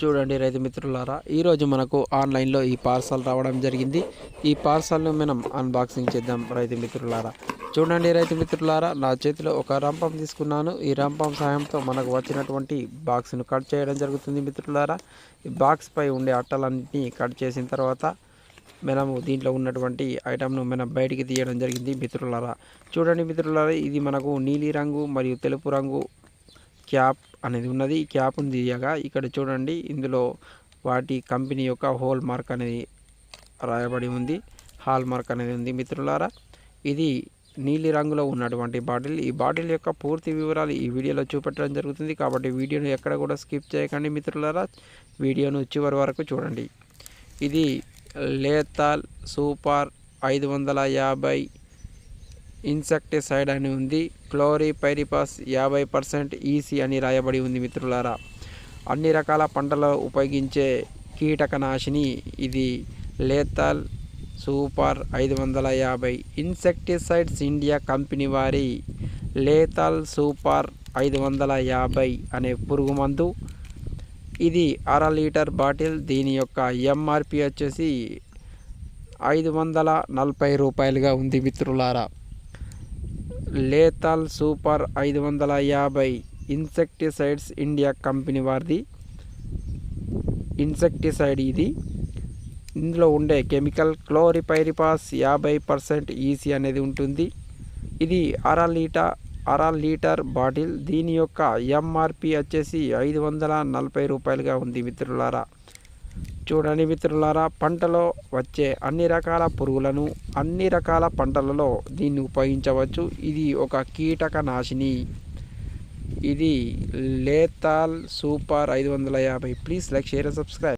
చూడండి రైతు మిత్రులారా ఈరోజు మనకు ఆన్లైన్లో ఈ పార్సల్ రావడం జరిగింది. ఈ పార్సల్ను మనం అన్బాక్సింగ్ చేద్దాం రైతు మిత్రులారా. చూడండి రైతు మిత్రులారా నా చేతిలో ఒక రంపం తీసుకున్నాను. ఈ రంపం సహాయంతో మనకు వచ్చినటువంటి బాక్స్ను కట్ చేయడం జరుగుతుంది మిత్రులారా. ఈ బాక్స్ పై ఉండే అట్టలన్నింటినీ కట్ చేసిన తర్వాత మనము దీంట్లో ఉన్నటువంటి ఐటమ్ను మనం బయటికి తీయడం జరిగింది మిత్రులారా. చూడండి మిత్రులారా ఇది మనకు నీలి రంగు మరియు తెలుపు రంగు క్యాప్ అనేది ఉన్నది. ఈ క్యాప్ను తీయగా ఇక్కడ చూడండి ఇందులో వాటి కంపెనీ యొక్క హోల్ మార్క్ అనేది రాయబడి ఉంది. హాల్ మార్క్ అనేది ఉంది మిత్రులారా. ఇది నీలి రంగులో ఉన్నటువంటి బాటిల్. ఈ బాటిల్ యొక్క పూర్తి వివరాలు ఈ వీడియోలో చూపెట్టడం జరుగుతుంది. కాబట్టి వీడియోను ఎక్కడ కూడా స్కిప్ చేయకండి మిత్రులారా. వీడియోను చివరి వరకు చూడండి. ఇది లేతాల్ సూపర్ ఐదు వందల యాభై ఇన్సెక్టిసైడ్ అని ఉంది. క్లోరిపైరిపాస్ యాభై పర్సెంట్ ఈసీ అని రాయబడి ఉంది మిత్రులారా. అన్ని రకాల పంటలో ఉపయోగించే కీటకనాశిని ఇది లేతల్ సూపర్ ఐదు వందల యాభై. ఇన్సెక్టిసైడ్స్ ఇండియా కంపెనీ వారి లేతల్ సూపర్ ఐదు వందల యాభై అనే పురుగు మందు ఇది అర లీటర్ బాటిల్ దీని యొక్క ఎంఆర్పి వచ్చేసి ఐదు వందల నలభై రూపాయలుగా ఉంది మిత్రులారా. లేతాల్ సూపర్ ఐదు వందల యాభై ఇన్సెక్టిసైడ్స్ ఇండియా కంపెనీ వారిది. ఇన్సెక్టిసైడ్ ఇది. ఇందులో ఉండే కెమికల్ క్లోరిపైరిపాస్ యాభై పర్సెంట్ ఈసీ అనేది ఉంటుంది. ఇది అర లీటర్ అర లీటర్ బాటిల్. దీని యొక్క ఎంఆర్పి వచ్చేసి ఐదు వందల నలభై రూపాయలుగా ఉంది మిత్రులారా. చూడండి మిత్రులారా పంటలో వచ్చే అన్ని రకాల పురుగులను అన్ని రకాల పంటలలో దీన్ని ఉపయోగించవచ్చు. ఇది ఒక కీటక నాశిని. ఇది లేతాల్ సూపర్ ఐదు వందల యాభై. Please like share subscribe.